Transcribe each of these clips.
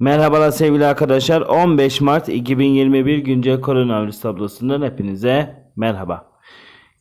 Merhabalar sevgili arkadaşlar. 15 Mart 2021 güncel koronavirüs tablosundan hepinize merhaba.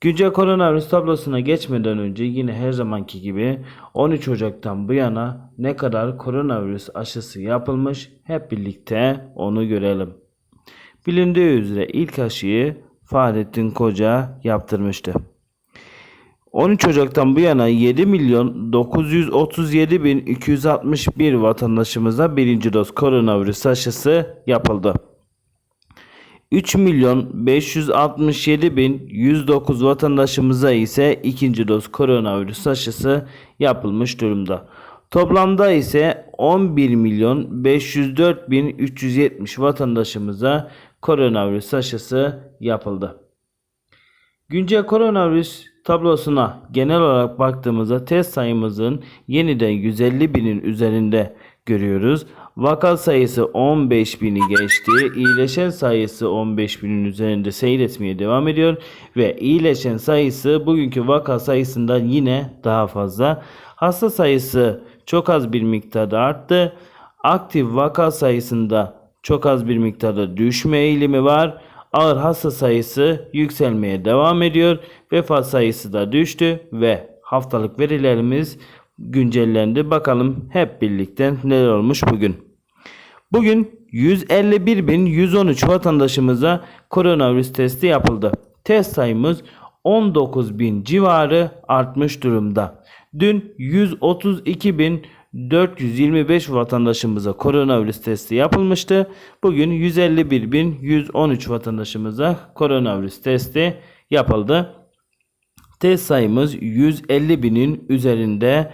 Güncel koronavirüs tablosuna geçmeden önce yine her zamanki gibi 13 Ocak'tan bu yana ne kadar koronavirüs aşısı yapılmış hep birlikte onu görelim. Bilindiği üzere ilk aşıyı Fahrettin Koca yaptırmıştı. 13 Ocak'tan bu yana 7 milyon 937 bin 261 vatandaşımıza birinci doz koronavirüs aşısı yapıldı. 3 milyon 567 bin 109 vatandaşımıza ise ikinci doz koronavirüs aşısı yapılmış durumda. Toplamda ise 11 milyon 504 bin 370 vatandaşımıza koronavirüs aşısı yapıldı. Güncel koronavirüs tablosuna genel olarak baktığımızda test sayımızın yeniden 150 binin üzerinde görüyoruz. Vaka sayısı 15 bini geçti. İyileşen sayısı 15 binin üzerinde seyretmeye devam ediyor. Ve iyileşen sayısı bugünkü vaka sayısından yine daha fazla. Hasta sayısı çok az bir miktarda arttı. Aktif vaka sayısında çok az bir miktarda düşme eğilimi var. Ağır hasta sayısı yükselmeye devam ediyor. Vefat sayısı da düştü ve haftalık verilerimiz güncellendi. Bakalım hep birlikte neler olmuş bugün. Bugün 151.113 vatandaşımıza koronavirüs testi yapıldı. Test sayımız 19.000 civarı artmış durumda. Dün 132.425 vatandaşımıza koronavirüs testi yapılmıştı. Bugün 151.113 vatandaşımıza koronavirüs testi yapıldı. Test sayımız 150 binin üzerinde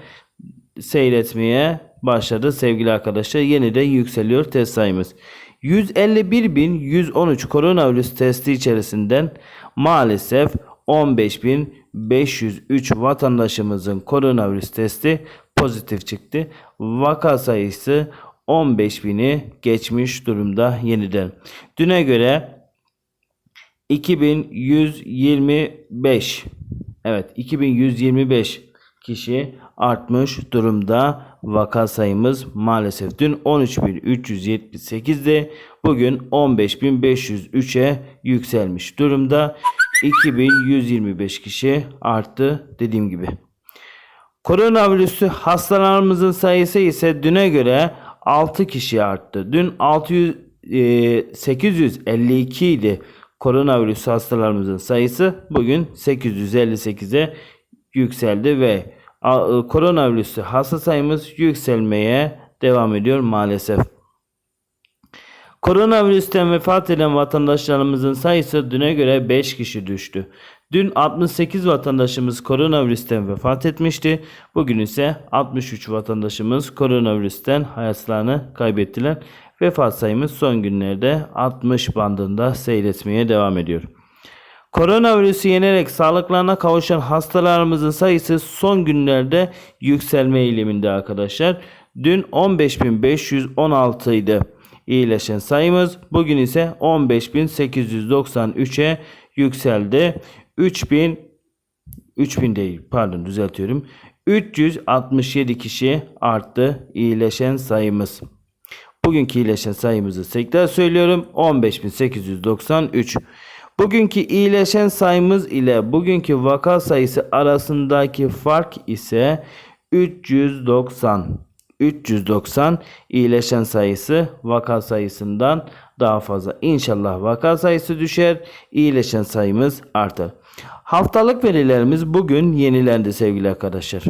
seyretmeye başladı sevgili arkadaşlar. Yeniden yükseliyor test sayımız. 151.113 koronavirüs testi içerisinden maalesef 15.503 vatandaşımızın koronavirüs testi pozitif çıktı. Vaka sayısı 15.000'i geçmiş durumda yeniden. Düne göre 2125 Evet 2125 kişi artmış durumda vaka sayımız maalesef dün 13.378'de bugün 15.503'e yükselmiş durumda 2125 kişi arttı dediğim gibi. Koronavirüsü hastalarımızın sayısı ise düne göre 6 kişi arttı. Dün 600 e, 852 idi koronavirüs hastalarımızın sayısı bugün 858'e yükseldi ve e, koronavirüsü hasta sayımız yükselmeye devam ediyor maalesef. Koronavirüsten vefat eden vatandaşlarımızın sayısı düne göre 5 kişi düştü. Dün 68 vatandaşımız koronavirüsten vefat etmişti. Bugün ise 63 vatandaşımız koronavirüsten hayatlarını kaybettiler. Vefat sayımız son günlerde 60 bandında seyretmeye devam ediyor. Koronavirüsü yenerek sağlıklarına kavuşan hastalarımızın sayısı son günlerde yükselme eğiliminde arkadaşlar. Dün 15.516 idi iyileşen sayımız. Bugün ise 15.893'e yükseldi. 3000 3000 değil pardon düzeltiyorum. 367 kişi arttı iyileşen sayımız. Bugünkü iyileşen sayımızı tekrar söylüyorum. 15.893. Bugünkü iyileşen sayımız ile bugünkü vaka sayısı arasındaki fark ise 390. 390 iyileşen sayısı vaka sayısından daha fazla. İnşallah vaka sayısı düşer, iyileşen sayımız artar. Haftalık verilerimiz bugün yenilendi sevgili arkadaşlar.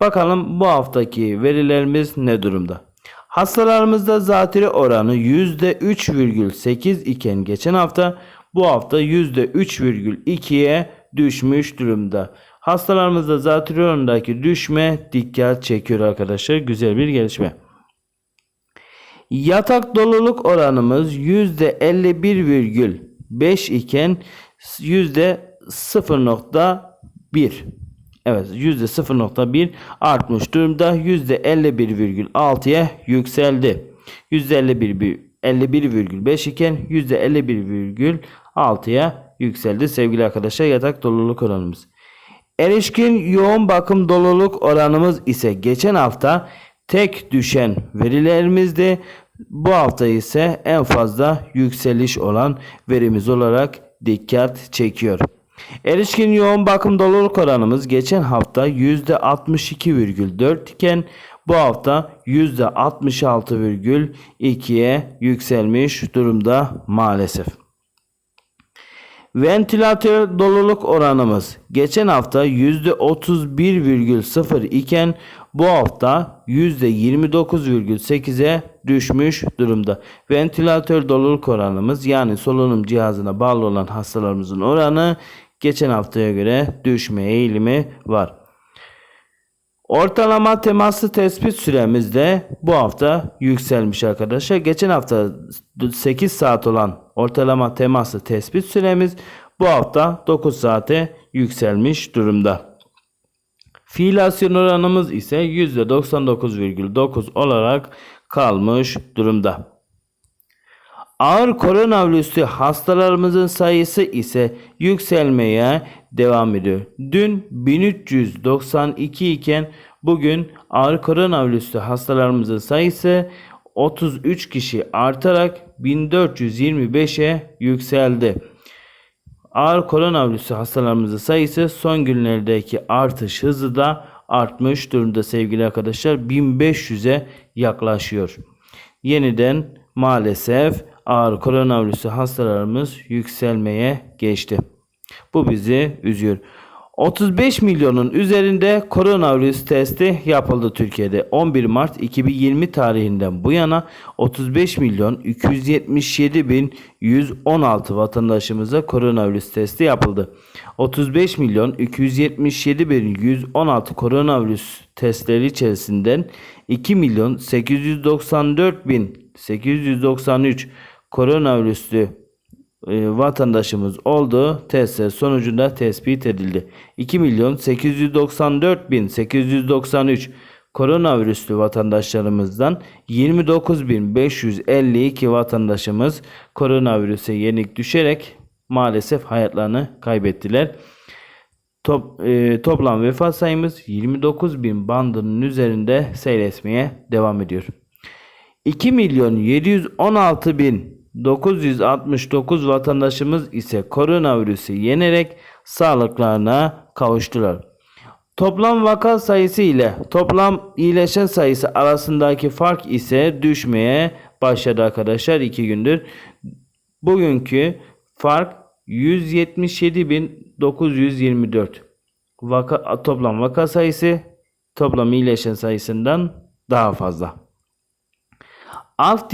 Bakalım bu haftaki verilerimiz ne durumda? Hastalarımızda zatürre oranı %3,8 iken geçen hafta bu hafta %3,2'ye düşmüş durumda. Hastalarımızda zatürre oranındaki düşme dikkat çekiyor arkadaşlar. Güzel bir gelişme. Yatak doluluk oranımız %51,5 iken %0.1 Evet %0.1 artmış durumda. %51,6'ya yükseldi. %51 51,5 iken %51,6'ya yükseldi sevgili arkadaşlar yatak doluluk oranımız. Erişkin yoğun bakım doluluk oranımız ise geçen hafta tek düşen verilerimizde Bu hafta ise en fazla yükseliş olan verimiz olarak dikkat çekiyor. Erişkin yoğun bakım doluluk oranımız geçen hafta %62,4 iken bu hafta %66,2'ye yükselmiş durumda maalesef. Ventilatör doluluk oranımız geçen hafta %31,0 iken bu hafta %29,8'e düşmüş durumda. Ventilatör doluluk oranımız yani solunum cihazına bağlı olan hastalarımızın oranı geçen haftaya göre düşme eğilimi var. Ortalama temaslı tespit süremiz de bu hafta yükselmiş arkadaşlar. Geçen hafta 8 saat olan ortalama temaslı tespit süremiz bu hafta 9 saate yükselmiş durumda. Fiilasyon oranımız ise %99,9 olarak kalmış durumda. Ağır koronavirüsü hastalarımızın sayısı ise yükselmeye devam ediyor. Dün 1392 iken bugün ağır koronavirüsü hastalarımızın sayısı 33 kişi artarak 1425'e yükseldi. Ağır koronavirüsü hastalarımızın sayısı son günlerdeki artış hızı da artmış durumda sevgili arkadaşlar. 1500'e yaklaşıyor. Yeniden maalesef ağır koronavirüsü hastalarımız yükselmeye geçti. Bu bizi üzüyor. 35 milyonun üzerinde koronavirüs testi yapıldı Türkiye'de. 11 Mart 2020 tarihinden bu yana 35 milyon 277 bin 116 vatandaşımıza koronavirüs testi yapıldı. 35 milyon 277 bin 116 koronavirüs testleri içerisinden 2 milyon 894 bin 893 koronavirüslü e, vatandaşımız olduğu testler sonucunda tespit edildi. 2 milyon 894 bin 893 koronavirüslü vatandaşlarımızdan 29.552 vatandaşımız koronavirüse yenik düşerek maalesef hayatlarını kaybettiler. Top, e, toplam vefat sayımız 29.000 bandının üzerinde seyretmeye devam ediyor. 2 milyon 716 bin 969 vatandaşımız ise koronavirüsü yenerek sağlıklarına kavuştular. Toplam vaka sayısı ile toplam iyileşen sayısı arasındaki fark ise düşmeye başladı arkadaşlar 2 gündür. Bugünkü fark 177.924 vaka, toplam vaka sayısı toplam iyileşen sayısından daha fazla. Aa,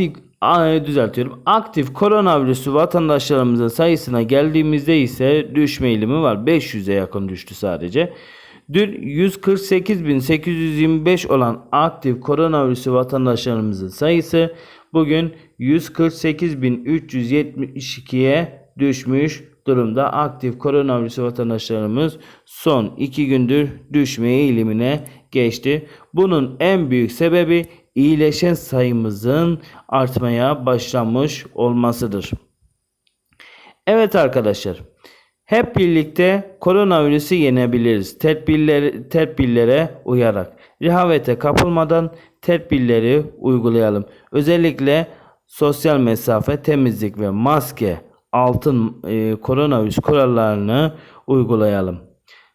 düzeltiyorum. Aktif koronavirüsü vatandaşlarımızın sayısına geldiğimizde ise düşme eğilimi var. 500'e yakın düştü sadece. Dün 148.825 olan aktif koronavirüsü vatandaşlarımızın sayısı bugün 148.372'ye düşmüş durumda. Aktif koronavirüsü vatandaşlarımız son 2 gündür düşme eğilimine geçti. Bunun en büyük sebebi iyileşen sayımızın artmaya başlamış olmasıdır. Evet arkadaşlar. Hep birlikte koronavirüsü yenebiliriz. Tedbirler, tedbirlere uyarak. Rehavete kapılmadan tedbirleri uygulayalım. Özellikle sosyal mesafe, temizlik ve maske altın e, koronavirüs kurallarını uygulayalım.